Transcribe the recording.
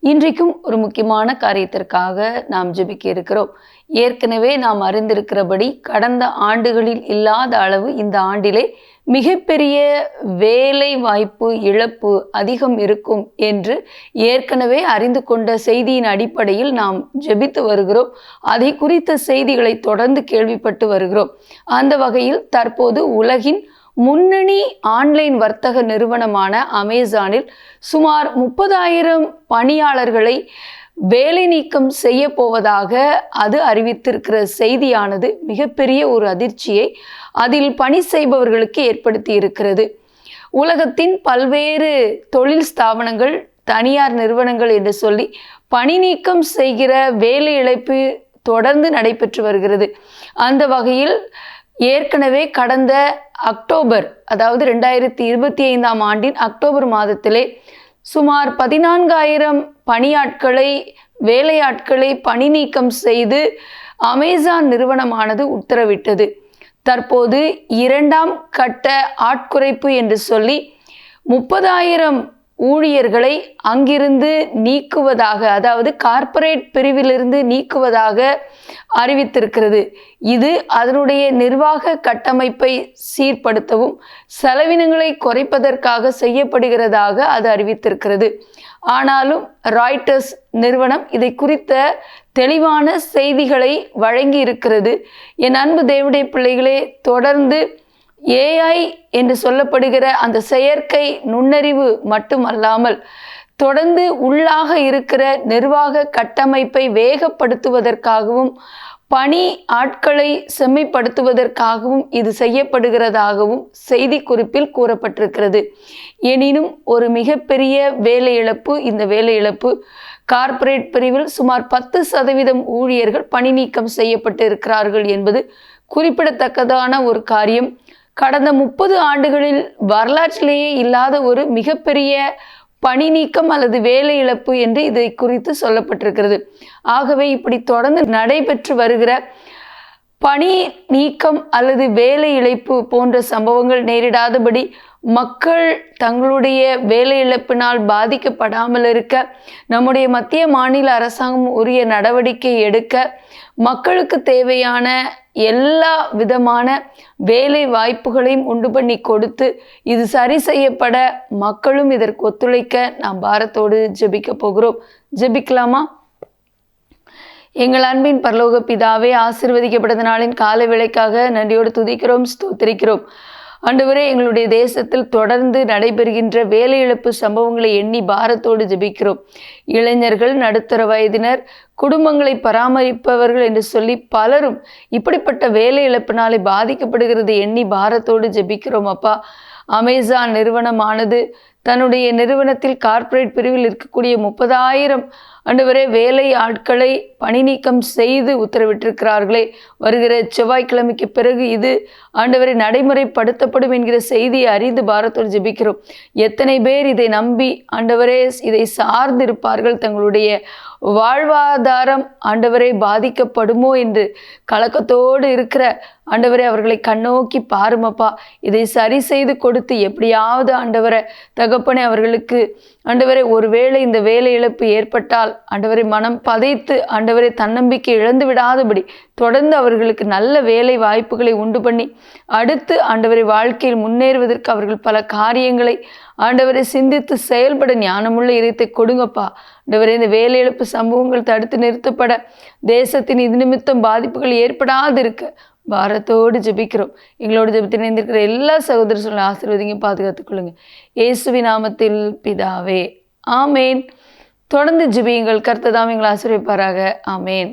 இன்றைக்கும் ஒரு முக்கியமான காரியத்திற்காக நாம் ஜெபிக்க இருக்கிறோம். ஏற்கனவே நாம் அறிந்திருக்கிறபடி கடந்த ஆண்டுகளில் இல்லாத அளவு இந்த ஆண்டிலே மிகப்பெரிய வேலை வாய்ப்பு இழப்பு அதிகம் இருக்கும் என்று ஏற்கனவே அறிந்து கொண்ட செய்தியின் அடிப்படையில் நாம் ஜெபித்து வருகிறோம். அதை குறித்த செய்திகளை தொடர்ந்து கேள்விப்பட்டு வருகிறோம். அந்த வகையில் தற்போது உலகின் முன்னணி ஆன்லைன் வர்த்தக நிறுவனமான அமேசானில் சுமார் முப்பதாயிரம் பணியாளர்களை வேலை நீக்கம் செய்ய போவதாக அது அறிவித்திருக்கிற செய்தியானது மிகப்பெரிய ஒரு அதிர்ச்சியை அதில் பணி செய்பவர்களுக்கு ஏற்படுத்தி இருக்கிறது உலகத்தின் பல்வேறு தொழில் ஸ்தாபனங்கள் தனியார் நிறுவனங்கள் என்று சொல்லி பணி நீக்கம் செய்கிற வேலை இழப்பு தொடர்ந்து நடைபெற்று வருகிறது. அந்த வகையில் ஏற்கனவே கடந்த அக்டோபர் அதாவது ரெண்டாயிரத்தி இருபத்தி ஐந்தாம் ஆண்டின் அக்டோபர் மாதத்திலே சுமார் பதினான்காயிரம் பணியாட்களை வேலையாட்களை பணி நீக்கம் செய்து அமேசான் நிறுவனமானது உத்தரவிட்டது. தற்போது இரண்டாம் கட்ட ஆட்குறைப்பு என்று சொல்லி முப்பதாயிரம் ஊழியர்களை அங்கிருந்து நீக்குவதாக அதாவது கார்ப்பரேட் பிரிவிலிருந்து நீக்குவதாக அறிவித்திருக்கிறது. இது அதனுடைய நிர்வாக கட்டமைப்பை சீர்படுத்தவும் செலவினங்களை குறைப்பதற்காக செய்யப்படுகிறதாக அது அறிவித்திருக்கிறது. ஆனாலும் ராய்டர்ஸ் நிறுவனம் இதை குறித்த தெளிவான செய்திகளை வழங்கி இருக்கிறது என் அன்பு தேவடைய பிள்ளைகளே தொடர்ந்து ஏஐ என்று சொல்லப்படுகிற அந்த செயற்கை நுண்ணறிவு மட்டுமல்லாமல் தொடர்ந்து உள்ளாக இருக்கிற நிர்வாக கட்டமைப்பை வேகப்படுத்துவதற்காகவும் பணி ஆட்களை செம்மைப்படுத்துவதற்காகவும் இது செய்யப்படுகிறதாகவும் செய்தி குறிப்பில் கூறப்பட்டிருக்கிறது. எனினும் ஒரு மிகப்பெரிய வேலை இழப்பு இந்த வேலை இழப்பு கார்ப்பரேட் பிரிவில் சுமார் பத்து சதவீதம் ஊழியர்கள் பணி நீக்கம் செய்யப்பட்டு இருக்கிறார்கள் என்பது குறிப்பிடத்தக்கதான ஒரு காரியம். கடந்த முப்பது ஆண்டுகளில் வரலாற்றிலேயே இல்லாத ஒரு மிகப்பெரிய பணி நீக்கம் அல்லது வேலை இழப்பு என்று இதை குறித்து சொல்லப்பட்டிருக்கிறது. ஆகவே இப்படி தொடர்ந்து நடைபெற்று வருகிற பணி நீக்கம் அல்லது வேலை இழப்பு போன்ற சம்பவங்கள் நேரிடாதபடி மக்கள் தங்களுடைய வேலை இழப்பினால் பாதிக்கப்படாமல் இருக்க நம்முடைய மத்திய மாநில அரசாங்கம் உரிய நடவடிக்கை எடுக்க மக்களுக்கு தேவையான எல்லா விதமான வேலை வாய்ப்புகளையும் உண்டு பண்ணி கொடுத்து இது சரி செய்யப்பட மக்களும் இதற்கு ஒத்துழைக்க நாம் பாரத்தோடு ஜெபிக்க போகிறோம். ஜெபிக்கலாமா? எங்கள் அன்பின் பரலோக பிதாவே ஆசிர்வதிக்கப்பட்ட நாளின் கால விலைக்காக நன்றியோடு துதிக்கிறோம் ஸ்தோத்திரிக்கிறோம். ஆண்டவரே எங்களுடைய தேசத்தில் தொடர்ந்து நடைபெறுகின்ற வேலை இழப்பு சம்பவங்களை எண்ணி பாரத்தோடு ஜெபிக்கிறோம். இளைஞர்கள் நடுத்தர வயதினர் குடும்பங்களை பராமரிப்பவர்கள் என்று சொல்லி பலரும் இப்படிப்பட்ட வேலை இழப்பினாலே பாதிக்கப்படுகிறது எண்ணி பாரத்தோடு ஜெபிக்கிறோம் அப்பா. அமேசான் நிறுவனமானது தன்னுடைய நிறுவனத்தில் கார்ப்பரேட் பிரிவில் இருக்கக்கூடிய முப்பதாயிரம் ஆண்டவரே வேலை ஆட்களை பணி நீக்கம் செய்து உத்தரவிட்டிருக்கிறார்களே. வருகிற செவ்வாய்க்கிழமைக்கு பிறகு இது ஆண்டவரை நடைமுறைப்படுத்தப்படும் என்கிற செய்தியை அறிந்து பாரத்தோடு ஜெபிக்கிறோம். எத்தனை பேர் இதை நம்பி ஆண்டவரே இதை சார்ந்திருப்பார்கள் தங்களுடைய வாழ்வாதாரம் ஆண்டவரை பாதிக்கப்படுமோ என்று கலக்கத்தோடு இருக்கிற ஆண்டவரை அவர்களை கண்ணோக்கி பாருமப்பா. இதை சரி செய்து கொடுத்து எப்படியாவது ஆண்டவரை தகப்பனை அவர்களுக்கு ஆண்டவரை ஒருவேளை இந்த வேலை இழப்பு ஏற்பட்டால் ஆண்டவரை மனம் பதைத்து ஆண்டவரை தன்னம்பிக்கை இழந்து விடாதபடி தொடர்ந்து அவர்களுக்கு நல்ல வேலை வாய்ப்புகளை உண்டு பண்ணி அடுத்து ஆண்டவரை வாழ்க்கையில் முன்னேறுவதற்கு அவர்கள் பல காரியங்களை ஆண்டவரை சிந்தித்து செயல்பட ஞானமுள்ள இறைத்தை கொடுங்கப்பா. ஆண்டவரை இந்த வேலை இழப்பு சம்பவங்கள் தடுத்து நிறுத்தப்பட தேசத்தின் இது நிமித்தம் பாதிப்புகள் ஏற்படாது இருக்க பாரத்தோடு ஜெபிக்கிறோம். எங்களோட ஜெபத்தில் இணைந்திருக்கிற எல்லா சகோதர சொல்ல ஆசீர்வதிங்க பாதுகாத்துக்கொள்ளுங்க. இயேசுவி நாமத்தில் பிதாவே. ஆமேன். தொடர்ந்து ஜெபியுங்கள். கர்த்ததாம் எங்களை ஆசீர்வதிப்பாராக. ஆமேன்.